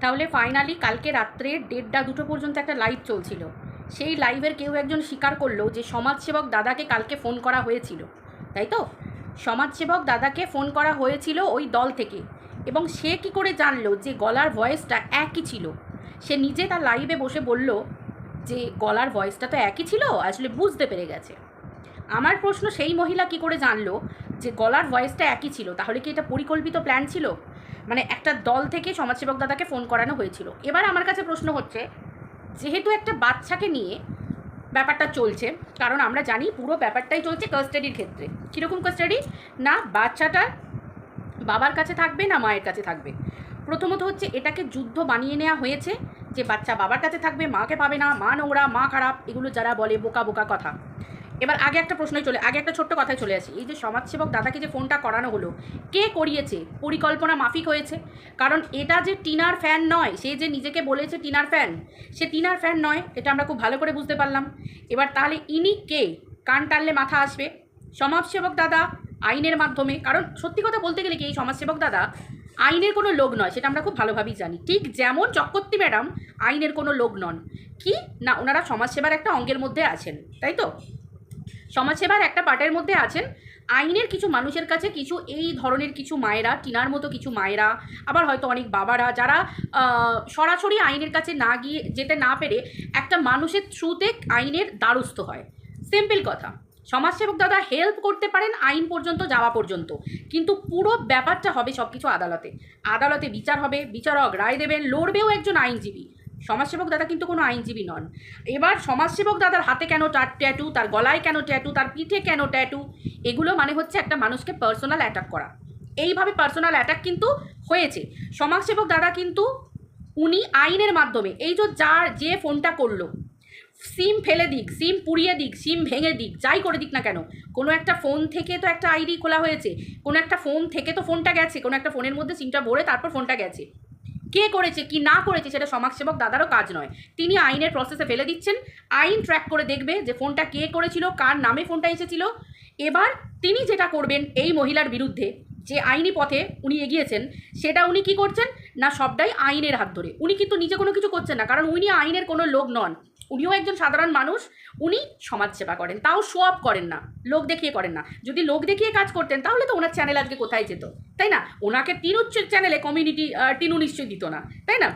তাহলে ফাইনালি কালকে রাত্রে দেড়টা দুটো পর্যন্ত একটা লাইভ চলছিল। সেই লাইভের কেউ একজন স্বীকার করল যে সমাজসেবক দাদাকে কালকে ফোন করা হয়েছিল। তাই তো? সমাজসেবক দাদাকে ফোন করা হয়েছিল ওই দল থেকে এবং সে কি করে জানলো যে গলার ভয়েসটা একই ছিল? সে নিজে তার লাইভে বসে বলল যে গলার ভয়েসটা তো একই ছিল, আসলে বুঝতে পেরে গেছে। আমার প্রশ্ন সেই মহিলা কি করে জানলো যে গলার ভয়েসটা একই ছিল? তাহলে কি এটা পরিকল্পিত প্ল্যান ছিল? মানে একটা দল থেকে সমাজসেবক দাদাকে ফোন করানো হয়েছিল। এবার আমার কাছে প্রশ্ন হচ্ছে, যেহেতু একটা বাচ্চাকে নিয়ে ব্যাপারটা চলছে, কারণ আমরা জানি পুরো ব্যাপারটাই চলছে কাস্টাডির ক্ষেত্রে। কীরকম কাস্টাডি না, বাচ্চাটা বাবার কাছে থাকবে, না মায়ের কাছে থাকবে। প্রথমত হচ্ছে এটাকে যুদ্ধ বানিয়ে নেওয়া হয়েছে যে বাচ্চা বাবার কাছে থাকবে, মাকে পাবে না, মা নোংরা, মা খারাপ, এগুলো যারা বলে বোকা বোকা কথা। এবার আগে একটা প্রশ্নই চলে, আগে একটা ছোট্ট কথায় চলে আসি। এই যে সমাজসেবক দাদাকে যে ফোনটা করানো হলো, কে করিয়েছে? পরিকল্পনা মাফিক হয়েছে? কারণ এটা যে টিনার ফ্যান নয়, সে যে নিজেকে বলেছে টিনার ফ্যান, সে টিনার ফ্যান নয়, এটা আমরা খুব ভালো করে বুঝতে পারলাম। এবার তাহলে ইনি কে? কান টানলে মাথা আসবে। সমাজসেবক দাদা আইনের মাধ্যমে, কারণ সত্যি কথা বলতে গেলে কি, এই সমাজসেবক দাদা আইনের কোনো লোক নয়, সেটা আমরা খুব ভালোভাবেই জানি। ঠিক যেমন চক্রবর্তী ম্যাডাম আইনের কোনো লোক নন। কি? না, ওনারা সমাজসেবার একটা অঙ্গের মধ্যে আছেন, তাই তো? সমাজসেবার একটা পার্টের মধ্যে আছেন। আইনের কিছু মানুষের কাছে কিছু এই ধরনের কিছু মায়েরা, টিনার মতো কিছু মায়েরা, আবার হয়তো অনেক বাবারা, যারা সরাসরি আইনের কাছে না গিয়ে যেতে না পেরে একটা মানুষের থ্রুতে আইনের দ্বারস্থ হয়। সিম্পল কথা। সমাজসেবক দাদা হেল্প করতে পারেন আইন পর্যন্ত যাওয়া পর্যন্ত। কিন্তু পুরো ব্যাপারটা হবে সব কিছু আদালতে। আদালতে বিচার হবে, বিচারক রায় দেবেন, লড়বেও একজন আইনজীবী। সমাজসেবক দাদা কিন্তু কোনো আইনজীবী নন। এবার সমাজসেবক দাদার হাতে কেন ট্যাটু তার গলায় কেন ট্যাটু তার পিঠে কেন ট্যাটু এগুলো মানে হচ্ছে একটা মানুষকে পার্সোনাল অ্যাটাক করা। এইভাবে পার্সোনাল অ্যাটাক কিন্তু হয়েছে। সমাজসেবক দাদা কিন্তু উনি আইনের মাধ্যমে এই যে যার যে ফোনটা করল সিম ফেলে দিক সিম পুড়িয়ে দিক সিম ভেঙে দিক, যাই করে দিক না কেন, কোনো একটা ফোন থেকে তো একটা আইডি খোলা হয়েছে, কোনো একটা ফোন থেকে তো ফোনটা গেছে, কোনো একটা ফোনের মধ্যে সিমটা ভরে তারপর ফোনটা গেছে। কে করেছে, কি না করেছে সেটা সমাজসেবক দাদারও কাজ নয়। তিনি আইনের প্রসেসে ফেলে দিচ্ছেন। আইন ট্র্যাক করে দেখবে যে ফোনটা কে করেছিল, কার নামে ফোনটা এসেছিল। এবার তিনি যেটা করবেন এই মহিলার বিরুদ্ধে, যে আইনি পথে উনি এগিয়েছেন, সেটা উনি কি করছেন? না সবটাই আইনের হাত ধরে। উনি কিন্তু নিজে কোনো কিছু করছেন না, কারণ উনি আইনের কোনো লোক নন। উনিও একজন সাধারণ মানুষ, উনি সমাজসেবা করেন। তাও শো আপ করেন না, লোক দেখিয়ে করেন না। যদি লোক দেখিয়ে কাজ করতেন, তাহলে তো ওনার চ্যানেল আজকে কোথায় যেত? তাই না? ওনাকে তিনু চ্যানেলে কমিউনিটি টিনু নিশ্চয়ই দিত না, তাই না?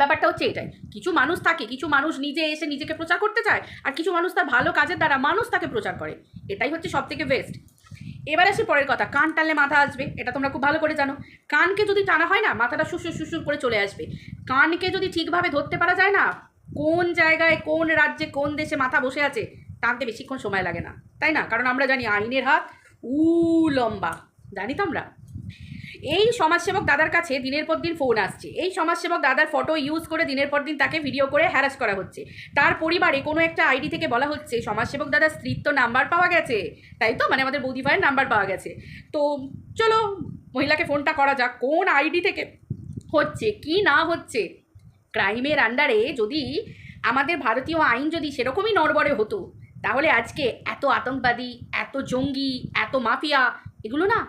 ব্যাপারটা হচ্ছে এটাই। কিছু মানুষ থাকে, কিছু মানুষ নিজে এসে নিজেকে প্রচার করতে চায়, আর কিছু মানুষ তার ভালো কাজের দ্বারা মানুষ তাকে প্রচার করে। এটাই হচ্ছে সব থেকে বেস্ট এবার আসি পরের কথা, কান টানলে মাথা আসবে, এটা তোমরা খুব ভালো করে জানো। কানকে যদি টানা হয় না, মাথাটা সুসুর সুসুর করে চলে আসবে। কানকে যদি ঠিকভাবে ধরতে পারা যায় না কোন জায়গায়, কোন রাজ্যে, কোন দেশে মাথা বসে আছে টানতে বেশিক্ষণ সময় লাগে না। তাই না? কারণ আমরা জানি আইনের হাত উ লম্বা। জানি তো আমরা। এই সমাজসেবক দাদার কাছে দিনের পর দিন ফোন আসছে। এই সমাজসেবক দাদার ফটো ইউজ করে দিনের পর দিন তাকে ভিডিও করে হ্যারাস করা হচ্ছে। তার পরিবারে কোনো একটা আইডি থেকে বলা হচ্ছে, সমাজসেবক দাদার স্ত্রীর তো নাম্বার পাওয়া গেছে। তাই তো? মানে আমাদের বৌদি ভাইয়ের নাম্বার পাওয়া গেছে। তো চলো, মহিলাকে ফোনটা করা যাক। কোন আইডি থেকে হচ্ছে, কি না হচ্ছে? ক্রাইমের আন্ডারে যদি আমাদের ভারতীয় আইন যদি সেরকমই নড়বড়ে হতো, তাহলে আজকে এত আতঙ্কবাদী, এত জঙ্গি, এত মাফিয়া, এগুলো না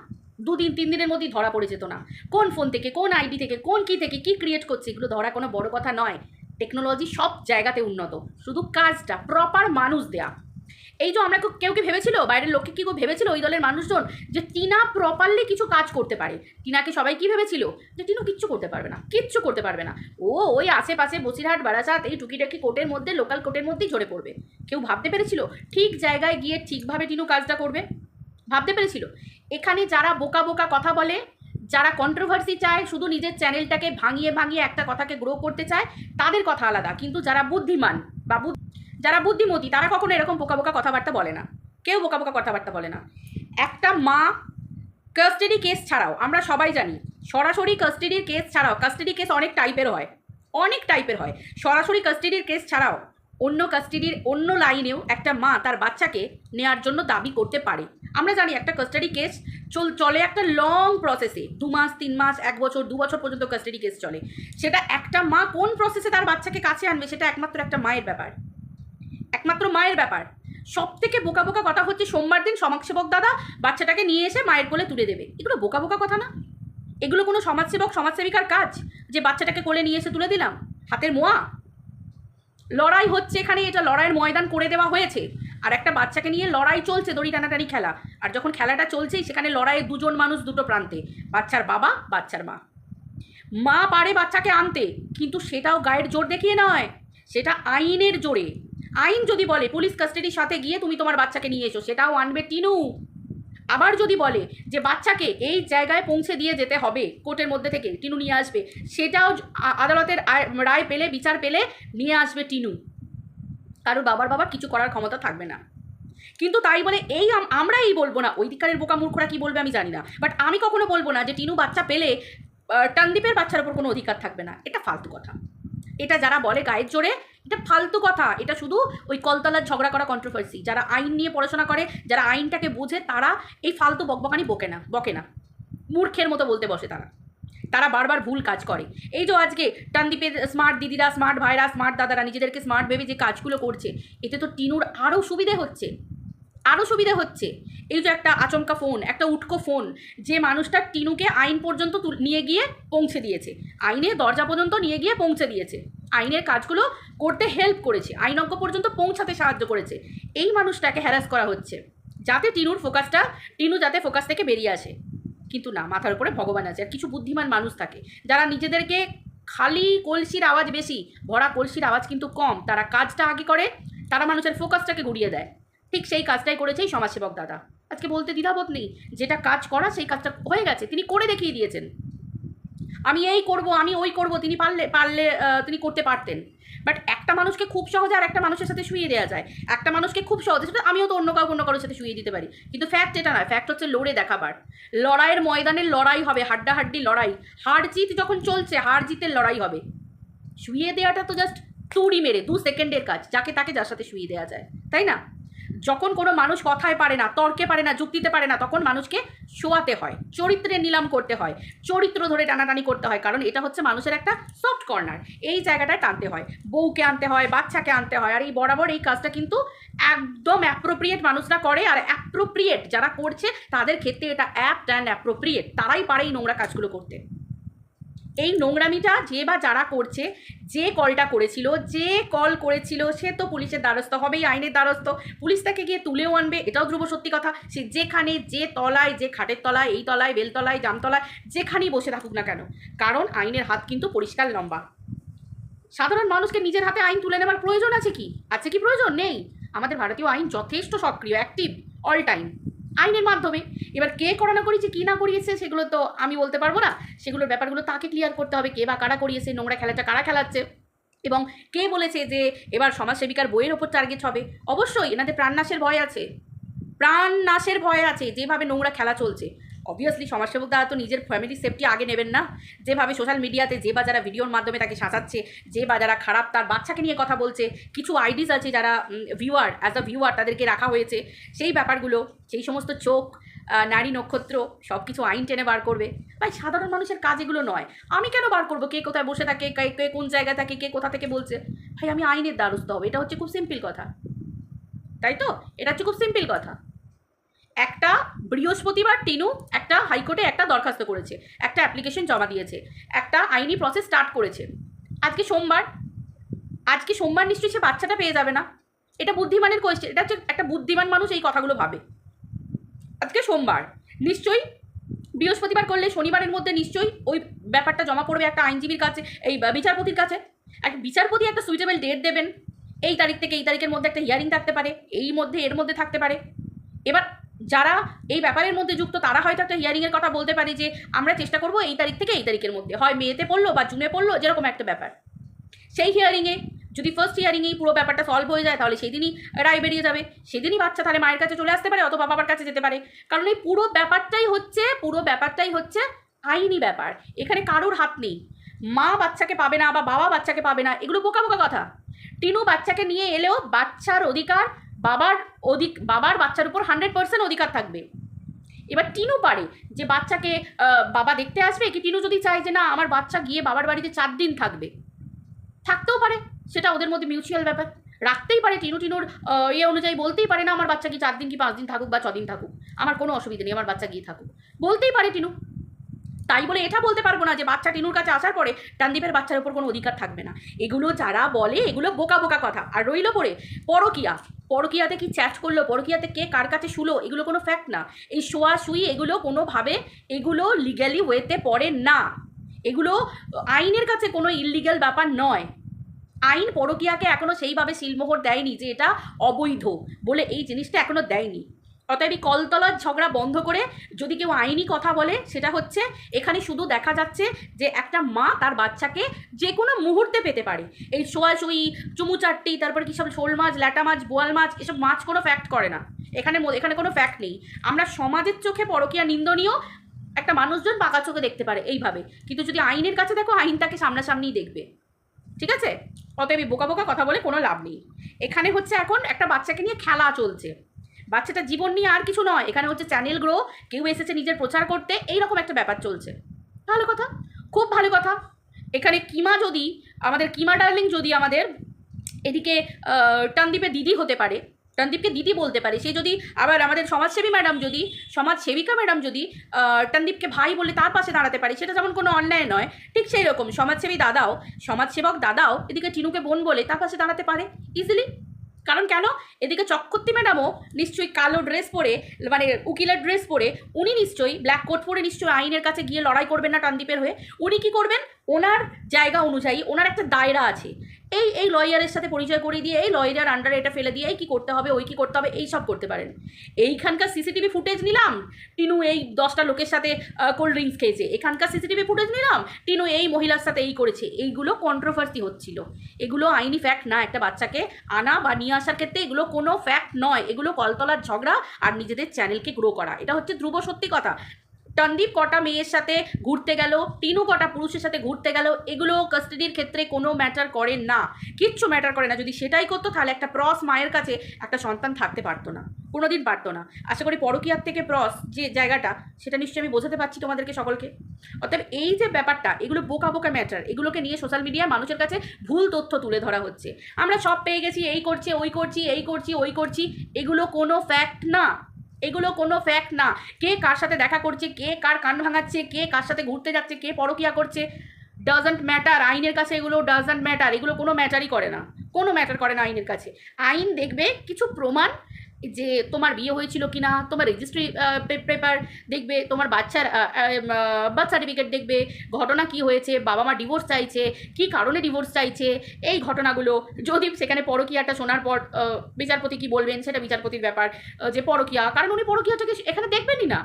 দুদিন, তিন দিনের মধ্যেই ধরা পড়ে যেত না। কোন ফোন থেকে, কোন আইডি থেকে, কোন কি থেকে কি ক্রিয়েট করছে, এগুলো ধরা কোনো বড় কথা নয়। টেকনোলজি সব জায়গাতে উন্নত। শুধু কাজটা প্রপার মানুষ দেয়া। এই যে আমরা কেউ কি ভেবেছিল? বাইরের লোককে কি কেউ ভেবেছিল? ওই দলের মানুষজন? যে টিনা প্রপারলি কিছু কাজ করতে পারে। টিনাকে সবাই কি ভেবেছিল? যে টিনু কিচ্ছু করতে পারবে না, কিচ্ছু করতে পারবে না। ও ওই আশেপাশে বসিরহাট, বারাসাত, এই টুকিটাকি কোর্টের মধ্যে লোকাল কোর্টের মধ্যেই ঝরে পড়বে। কেউ ভাবতে পেরেছিল? ঠিক জায়গায় গিয়ে ঠিকভাবে টিনু কাজটা করবে? ভাবতে পেরেছিল? এখানে যারা বোকা বোকা কথা বলে, যারা কন্ট্রোভার্সি চায়, শুধু নিজের চ্যানেলটাকে ভাঙিয়ে ভাঙিয়ে একটা কথাকে গ্রো করতে চায়, তাদের কথা আলাদা। কিন্তু যারা বুদ্ধিমান বা যারা বুদ্ধিমতী, তারা কখনো এরকম বোকা বোকা কথাবার্তা বলে না। কেউ বোকা বোকা কথাবার্তা বলে না। একটা মা কাস্টাডি কেস ছাড়াও, আমরা সবাই জানি, সরাসরি কাস্টাডির কেস ছাড়াও কাস্টাডি কেস অনেক টাইপের হয়। অনেক টাইপের হয়। সরাসরি কাস্টাডির কেস ছাড়াও, অন্য কাস্টাডির অন্য লাইনেও একটা মা তার বাচ্চাকে নেয়ার জন্য দাবি করতে পারে। আমরা জানি একটা কাস্টাডি কেস চল চলে একটা লং প্রসেসে দু মাস, তিন মাস, এক বছর, দু বছর পর্যন্ত কাস্টাডি কেস চলে। সেটা একটা মা কোন প্রসেসে তার বাচ্চাকে কাছে আনবে, সেটা একমাত্র একটা মায়ের ব্যাপার। একমাত্র মায়ের ব্যাপার। সব থেকে বোকা বোকা কথা হচ্ছে সোমবার দিন সমাজসেবক দাদা বাচ্চাটাকে নিয়ে এসে মায়ের কোলে তুলে দেবে। এগুলো বোকা বোকা কথা না? এগুলো কোনো সমাজসেবক, সমাজসেবিকার কাজ যে বাচ্চাটাকে কোলে নিয়ে এসে তুলে দিলাম? হাতের মোয়া? লড়াই হচ্ছে এখানে, এটা লড়াইয়ের ময়দান করে দেওয়া হয়েছে। আর একটা বাচ্চাকে নিয়ে লড়াই চলছে দড়ি টানাটানি খেলা। আর যখন খেলাটা চলছেই, সেখানে লড়াইয়ে দুজন মানুষ দুটো প্রান্তে, বাচ্চার বাবা, বাচ্চার মা। মা পারে বাচ্চাকে আনতে, কিন্তু সেটাও গায়ের জোর দেখিয়ে নয়। সেটা আইনের জোরে। আইন যদি বলে, পুলিশ কাস্টাডির সাথে গিয়ে তুমি তোমার বাচ্চাকে নিয়ে এসো, সেটাও আনবে টিনু। আবার যদি বলে যে, বাচ্চাকে এই জায়গায় পৌঁছে দিয়ে যেতে হবে, কোর্টের মধ্যে থেকে টিনু নিয়ে আসবে, সেটাও আদালতের রায় পেলে, বিচার পেলে নিয়ে আসবে টিনু। কারোর বাবার বাবার কিছু করার ক্ষমতা থাকবে না। কিন্তু তাই বলে এই আম- আমরা এই বলব না ওই দিকারের বোকা মূর্খরা কি বলবে আমি জানি না। বাট আমি কখনো বলব না যে, টিনু বাচ্চা পেলে টানদীপের বাচ্চার ওপর কোনো অধিকার থাকবে না। এটা ফালতু কথা। এটা যারা বলে গায়ের জোরে, এটা ফালতু কথা। এটা শুধু ওই কলতলার ঝগড়া করা কন্ট্রোভার্সি যারা আইন নিয়ে পড়াশোনা করে, যারা আইনটাকে বোঝে, তারা এই ফালতু বকবকানি বকে না বকে না। মূর্খের মতো বলতে বসে তারা। তারা বারবার ভুল কাজ করে। এই যে আজকে টানদীপের স্মার্ট দিদিরা স্মার্ট ভাইরা স্মার্ট দাদারা, নিজেদেরকে স্মার্ট ভেবে যে কাজগুলো করছে, এতে তো টিনুর আরও সুবিধে হচ্ছে। আরও সুবিধে হচ্ছে। এই যে একটা আচমকা ফোন একটা উটকো ফোন যে মানুষটা টিনুকে আইন পর্যন্ত নিয়ে গিয়ে পৌঁছে দিয়েছে। আইনের দরজা পর্যন্ত নিয়ে গিয়ে পৌঁছে দিয়েছে। আইনের কাজগুলো করতে হেল্প করেছে। আইনজ্ঞ পর্যন্ত পৌঁছাতে সাহায্য করেছে। এই মানুষটাকে হ্যারাস করা হচ্ছে। যাতে টিনুর ফোকাসটা টিনু যাতে ফোকাস থেকে বেরিয়ে আসে। কিন্তু না, মাথার উপরে ভগবান আছে। আর কিছু বুদ্ধিমান মানুষ থাকে। যারা নিজেদেরকে খালি কলসির আওয়াজ বেশি, ভরা কলসির আওয়াজ কিন্তু কম। তারা কাজটা আগে করে, তারা মানুষের ফোকাসটাকে ঘুরিয়ে দেয়। ঠিক সেই কাজটাই করেছে এই সমাজসেবক দাদা। আজকে বলতে দ্বিধাবোধ নেই, যেটা কাজ করা সেই কাজটা হয়ে গেছে, তিনি করে দেখিয়ে দিয়েছেন। আমি এই করব, আমি ওই করব, তিনি পারলে পারলে তিনি করতে পারতেন। বাট একটা মানুষকে খুব সহজে আর একটা মানুষের সাথে শুয়ে দেওয়া যায়। একটা মানুষকে খুব সহজে, সেটা আমিও তো অন্য কাউকে অন্য কারোর সাথে শুয়ে দিতে পারি। কিন্তু ফ্যাক্ট এটা নয় ফ্যাক্ট হচ্ছে লড়ে দেখাবার লড়াইয়ের ময়দানে লড়াই হবে, হাড্ডাহাড্ডি লড়াই। হার জিত যখন চলছে, হার জিতের লড়াই হবে। শুয়ে দেওয়াটা তো জাস্ট তুড়ি মেরে, দু সেকেন্ডের কাজ, যাকে তাকে যার সাথে শুয়ে দেওয়া যায়। তাই না? যখন কোনো মানুষ কথায় পারে না, তর্কে পারে না, যুক্তিতে পারে না, তখন মানুষকে শোয়াতে হয়, চরিত্রে নিলাম করতে হয়, চরিত্র ধরে টানাটানি করতে হয়, কারণ এটা হচ্ছে মানুষের একটা সফট কর্নার এই জায়গাটায় টানতে হয়, বউকে আনতে হয়, বাচ্চাকে আনতে হয়, আর এই বরাবর এই কাজটা কিন্তু একদম অ্যাপ্রোপ্রিয়েট মানুষরা করে, আর অ্যাপ্রোপ্রিয়েট যারা করছে, তাদের ক্ষেত্রে এটা অ্যাপ্ট অ্যান্ড অ্যাপ্রোপ্রিয়েট তারাই পারে এই নোংরা কাজগুলো করতে। এই নোংরামিটা যে বা যারা করছে, যে কলটা করেছিল, যে কল করেছিল সে তো পুলিশের দ্বারস্থ হবেই, আইনের দ্বারস্থ। পুলিশ তাকে গিয়ে তুলেও আনবে, এটাও ধ্রুব সত্যি কথা। সে যেখানে, যে তলায়, যে খাটের তলায়, এই তলায়, বেলতলায়, জামতলায়, যেখানেই বসে থাকুক না কেন, কারণ আইনের হাত কিন্তু পরিষ্কার লম্বা। সাধারণ মানুষকে নিজের হাতে আইন তুলে নেবার প্রয়োজন আছে কি? আছে কি প্রয়োজন? নেই। আমাদের ভারতীয় আইন যথেষ্ট সক্রিয় অ্যাক্টিভ অল টাইম আইনের মাধ্যমে। এবার কে করানো করিয়েছে কী না করিয়েছে, সেগুলো তো আমি বলতে পারব না। সেগুলোর ব্যাপারগুলো তাকে ক্লিয়ার করতে হবে, কে বা কারা করিয়েছে, নোংরা খেলাটা কারা খেলাচ্ছে? এবং কে বলেছে যে এবার সমাজসেবিকার বইয়ের ওপর টার্গেট হবে? অবশ্যই, এনাদের প্রাণনাশের ভয় আছে। প্রাণ নাশের ভয় আছে, যেভাবে নোংরা খেলা চলছে। অবভিয়াসলি সমাজসেবক দ্বারা তো নিজের ফ্যামিলি সেফটি আগে নেবেন না। যেভাবে সোশ্যাল মিডিয়াতে যে বা যারা ভিডিওর মাধ্যমে তাকে সাঁচাচ্ছে যে বা যারা খারাপ তার বাচ্চাকে নিয়ে কথা বলছে, কিছু আইডিস আছে যারা ভিউয়ার অ্যাজ আ ভিউয়ার তাদেরকে রাখা হয়েছে। সেই ব্যাপারগুলো, সেই সমস্ত চোখ নারী নক্ষত্র সব কিছু আইন টেনে বার করবে। ভাই, সাধারণ মানুষের কাজ এগুলো নয়। আমি কেন বার করব? কে কোথায় বসে থাকে, কে কে কোন জায়গায় থাকে, কে কোথা থেকে বলছে? ভাই, আমি আইনের দ্বারস্থ হব। এটা হচ্ছে খুব সিম্পল কথা। তাই তো? এটা হচ্ছে খুব সিম্পল কথা। একটা বৃহস্পতিবার টিনু একটা হাইকোর্টে একটা দরখাস্ত করেছে, একটা অ্যাপ্লিকেশন জমা দিয়েছে, একটা আইনি প্রসেস স্টার্ট করেছে। আজকে সোমবার আজকে সোমবার নিশ্চয়ই সে বাচ্চাটা পেয়ে যাবে না। এটা বুদ্ধিমানের কোয়েশ্চেন এটা হচ্ছে একটা বুদ্ধিমান মানুষ এই কথাগুলো ভাবে। আজকে সোমবার, নিশ্চয়ই বৃহস্পতিবার করলে শনিবারের মধ্যে নিশ্চয়ই ওই ব্যাপারটা জমা পড়বে একটা আইনজীবীর কাছে, এই বিচারপতির কাছে। একটা বিচারপতি একটা সুইটেবল ডেট দেবেন, এই তারিখ থেকে এই তারিখের মধ্যে একটা হিয়ারিং থাকতে পারে, এই মধ্যে, এর মধ্যে থাকতে পারে। এবার যারা এই ব্যাপারের মধ্যে যুক্ত, তারা হয়তো একটা হিয়ারিংয়ের কথা বলতে পারে যে, আমরা চেষ্টা করব এই তারিখ থেকে এই তারিখের মধ্যে। হয় মেয়েতে পড়ল বা জুনে পড়ল, যেরকম একটা ব্যাপার। সেই হিয়ারিংয়ে যদি ফার্স্ট হিয়ারিংয়েই পুরো ব্যাপারটা সলভ হয়ে যায়, তাহলে সেই দিনই রায় বেরিয়ে যাবে। সেদিনই বাচ্চা তাহলে মায়ের কাছে চলে আসতে পারে, অথবা বাবার কাছে যেতে পারে। কারণ এই পুরো ব্যাপারটাই হচ্ছে, পুরো ব্যাপারটাই হচ্ছে আইনি ব্যাপার। এখানে কারোর হাত নেই। মা বাচ্চাকে পাবে না বা বাবা বাচ্চাকে পাবে না, এগুলো বোকা বোকা কথা। টিনু বাচ্চাকে নিয়ে এলেও বাচ্চার অধিকার বাবার অধিক, বাবার বাচ্চার উপর হান্ড্রেড পার্সেন্ট অধিকার থাকবে। এবার টিনু পারে যে বাচ্চাকে বাবা দেখতে আসবে কি টিনু যদি চায় যে না, আমার বাচ্চা গিয়ে বাবার বাড়িতে চার দিন থাকবে। থাকতেও পারে, সেটা ওদের মধ্যে মিউচুয়াল ব্যাপার। রাখতেই পারে টিনু, টিনুর ইয়ে অনুযায়ী বলতেই পারে না, আমার বাচ্চা কি চার দিন কি পাঁচ দিন থাকুক বা ছদিন থাকুক। আমার কোনো অসুবিধা নেই, আমার বাচ্চা গিয়ে থাকুক। বলতেই পারে টিনু। তাই বলে এটা বলতে পারব না যে বাচ্চা টিনুর কাছে আসার পরে টানদীপের বাচ্চার উপর কোনো অধিকার থাকবে না। এগুলো যারা বলে, এগুলো বোকা বোকা কথা। আর রইল পরে পরকিয়া। পরকিয়াতে কি চ্যাট করল? পরকিয়াতে কে কার কাছে শুলো? এগুলো কোনো ফ্যাক্ট না। এই শোয়া, শুই, এগুলো কোনোভাবে, এগুলো লিগ্যালি ওয়েতে পড়ে না। এগুলো, আইনের কাছে কোনো ইললিগ্যাল ব্যাপার নয়। আইন পরকিয়াকে এখনও সেইভাবে সিলমোহর দেয়নি যে এটা অবৈধ বলে এই জিনিসটা এখনও দেয়নি। অতএব এই কলতলার ঝগড়া বন্ধ করে যদি কেউ আইনি কথা বলে, সেটা হচ্ছে এখানে শুধু দেখা যাচ্ছে যে একটা মা তার বাচ্চাকে যে কোনো মুহূর্তে পেতে পারে। এই সোয়াশুই চুমু চারটি তারপরে কি সব শোল মাছ, ল্যাটা মাছ, বোয়াল মাছ, এসব মাছ কোনো ফ্যাক্ট করে না। এখানে এখানে কোনো ফ্যাক্ট নেই। আমরা সমাজের চোখে পরকিয়া নিন্দনীয় একটা মানুষজন বাঁকা চোখে দেখতে পারে এইভাবে। কিন্তু যদি আইনের কাছে দেখো, আইন তাকে সামনাসামনিই দেখবে। ঠিক আছে? অতএব বোকা বোকা কথা বলে কোনো লাভ নেই। এখানে হচ্ছে এখন একটা বাচ্চাকে নিয়ে খেলা চলছে। বাচ্চাটা জীবন নিয়ে আর কিছু নয়। এখানে হচ্ছে চ্যানেল গ্রো কেউ এসেছে নিজের প্রচার করতে, এইরকম একটা ব্যাপার চলছে। ভালো কথা? খুব ভালো কথা। এখানে কিমা যদি, আমাদের কিমা ডার্লিং যদি আমাদের এদিকে টানদীপের দিদি হতে পারে, টানদীপকে দিদি বলতে পারে, সে যদি আবার আমাদের সমাজসেবী ম্যাডাম যদি, সমাজসেবিকা ম্যাডাম যদি টানদীপকে ভাই বলে তার পাশে দাঁড়াতে পারে, সেটা যেমন কোনো অন্যায় নয়, ঠিক সেই রকম সমাজসেবী দাদাও, সমাজসেবক দাদাও এদিকে টিনুকে বোন বলে তার পাশে দাঁড়াতে পারে ইজিলি কারণ কেন? এদিকে চক্রবর্তী ম্যাডামও নিশ্চয়ই কালো ড্রেস পরে মানে উকিলের ড্রেস পরে, উনি নিশ্চয়ই ব্ল্যাক কোট পরে নিশ্চয়ই আইনের কাছে গিয়ে লড়াই করবেন না টানদীপের হয়ে। উনি কি করবেন? ওনার জায়গা অনুযায়ী, ওনার একটা দায়রা আছে। এই এই লয়ারের সাথে পরিচয় করিয়ে দিয়ে, এই লয়ারের আন্ডারে এটা ফেলে দিয়ে, এই কী করতে হবে, ওই কী করতে হবে, এই সব করতে পারেন। এইখানকার সিসিটিভি ফুটেজ নিলাম, টিনু এই দশটা লোকের সাথে কোল্ড ড্রিঙ্কস খেয়েছে। এখানকার সিসিটিভি ফুটেজ নিলাম, টিনু এই মহিলার সাথে এই করেছে। এইগুলো কন্ট্রোভার্সি হচ্ছিল। এগুলো আইনি ফ্যাক্ট না, একটা বাচ্চাকে আনা বা নিয়ে আসার ক্ষেত্রে এগুলো কোনো ফ্যাক্ট নয়। এগুলো কলতলার ঝগড়া আর নিজেদের চ্যানেলকে গ্রো করা। এটা হচ্ছে ধ্রুব সত্যি কথা। টনদীপ কটা মেয়ের সাথে ঘুরতে গেল, টিনু কটা পুরুষের সাথে ঘুরতে গেল, এগুলো কাস্টাডির ক্ষেত্রে কোনো ম্যাটার করে না। কিচ্ছু ম্যাটার করে না। যদি সেটাই করতো, তাহলে একটা প্রস মায়ের কাছে একটা সন্তান থাকতে পারতো না, কোনোদিন পারতো না। আশা করি পরকীয়ার থেকে প্রস যে জায়গাটা, সেটা নিশ্চয়ই আমি বোঝাতে পারছি তোমাদেরকে সকলকে। অতএব এই যে ব্যাপারটা, এগুলো বোকা বোকা ম্যাটার এগুলোকে নিয়ে সোশ্যাল মিডিয়ায় মানুষের কাছে ভুল তথ্য তুলে ধরা হচ্ছে। আমরা সব পেয়ে গেছি, এই করছি, ওই করছি, এই করছি, ওই করছি, এগুলো কোনো ফ্যাক্ট না। এগুলো কোনো ফ্যাক্ট না। কে কার সাথে দেখা করছে, কে কার কান ভাঙাচ্ছে, কে কার সাথে ঘুরতে যাচ্ছে, কে পরকিয়া করছে ডাজন্ট ম্যাটার আইনের কাছে এগুলো ডাজন্ট ম্যাটার এগুলো কোনো ম্যাটারই করে না। কোনো ম্যাটার করে না আইনের কাছে। আইন দেখবে কিছু প্রমাণ যে তোমার বিয়ে হয়েছিল কি না তোমার রেজিস্ট্রি পেপার দেখবে, তোমার বাচ্চার বার্থ সার্টিফিকেট দেখবে, ঘটনা কি হয়েছে, বাবা মা ডিভোর্স চাইছে, কি কারণে ডিভোর্স চাইছে, এই ঘটনাগুলো যদি সেখানে পরকিয়াটা শোনার পর বিচারপতি কি বলবেন, সেটা বিচারপতির ব্যাপার যে পরকিয়া, কারণ উনি পরকিয়াটাকে এখানে দেখবেনই না।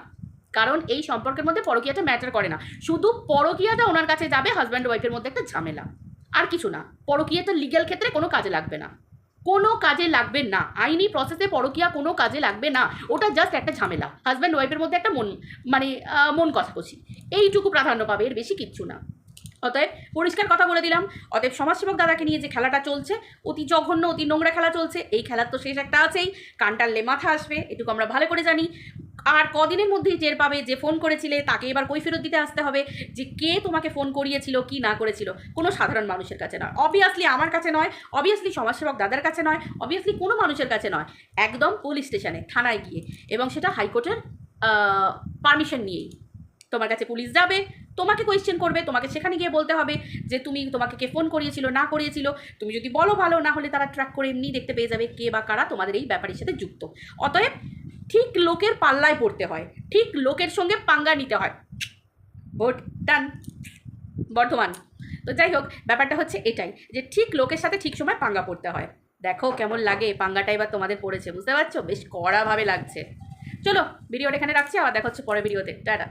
কারণ এই সম্পর্কের মধ্যে পরকিয়াটা ম্যাটার করে না। শুধু পরকিয়াটা ওনার কাছে যাবে হাজব্যান্ড ওয়াইফের মধ্যে একটা ঝামেলা। আর কিছু না। পরকিয়াটা লিগ্যাল ক্ষেত্রে কোনো কাজে লাগবে না। কোনো কাজে লাগবে না। আইনি প্রসেসে পরকিয়া কোনো কাজে লাগবে না। ওটা জাস্ট একটা ঝামেলা। হাজব্যান্ড ওয়াইফের মধ্যে একটা মন মানে মন কষাকষি এইটুকু প্রাধান্য পাবে, এর বেশি কিচ্ছু না। অতএব পরিষ্কার কথা বলে দিলাম। অতএব সমাজসেবক দাদাকে নিয়ে যে খেলাটা চলছে, অতি জঘন্য, অতি নোংরা খেলা চলছে, এই খেলার তো শেষ একটা আছেই। কান টানলে মাথা আসবে, এটুকু আমরা ভালো করে জানি। আর কদিনের মধ্যেই টের পাবে যে ফোন করেছিলে, তাকে এবার কই ফেরত দিতে আসতে হবে যে কে তোমাকে ফোন করিয়েছিল, কি না করেছিল। কোনো সাধারণ মানুষের কাছে নয়। অবভিয়াসলি আমার কাছে নয় অবভিয়াসলি সমাজসেবক দাদার কাছে নয় অবভিয়াসলি কোনো মানুষের কাছে নয়। একদম পুলিশ স্টেশনে থানায় গিয়ে। এবং সেটা হাইকোর্টের পারমিশন নিয়েই। তোমার কাছে পুলিশ যাবে, তোমাকে কোয়েশ্চেন করবে, তোমাকে সেখানে গিয়ে বলতে হবে যে তুমি তোমাকে কে ফোন করিয়েছিল, না করিয়েছিল। তুমি যদি বলো ভালো, না হলে তারা ট্র্যাক করে এমনি দেখতে পেয়ে যাবে কে বা কারা তোমাদের এই ব্যাপারের সাথে যুক্ত। অতএব ঠিক লোকের পাল্লায় পড়তে হয়, ঠিক লোকের সঙ্গে পাঙ্গা নিতে হয়। ভোট ডান বর্ধমান। তো যাই হোক, ব্যাপারটা হচ্ছে এটাই, যে ঠিক লোকের সাথে ঠিক সময় পাঙ্গা পড়তে হয়। দেখো কেমন লাগে পাঙ্গাটা এবার তোমাদের পড়েছে, বুঝতে পারছ? বেশ কড়াভাবে লাগছে। চলো ভিডিওটা এখানে রাখছি, আবার দেখা হচ্ছে পরের ভিডিওতে টাটা।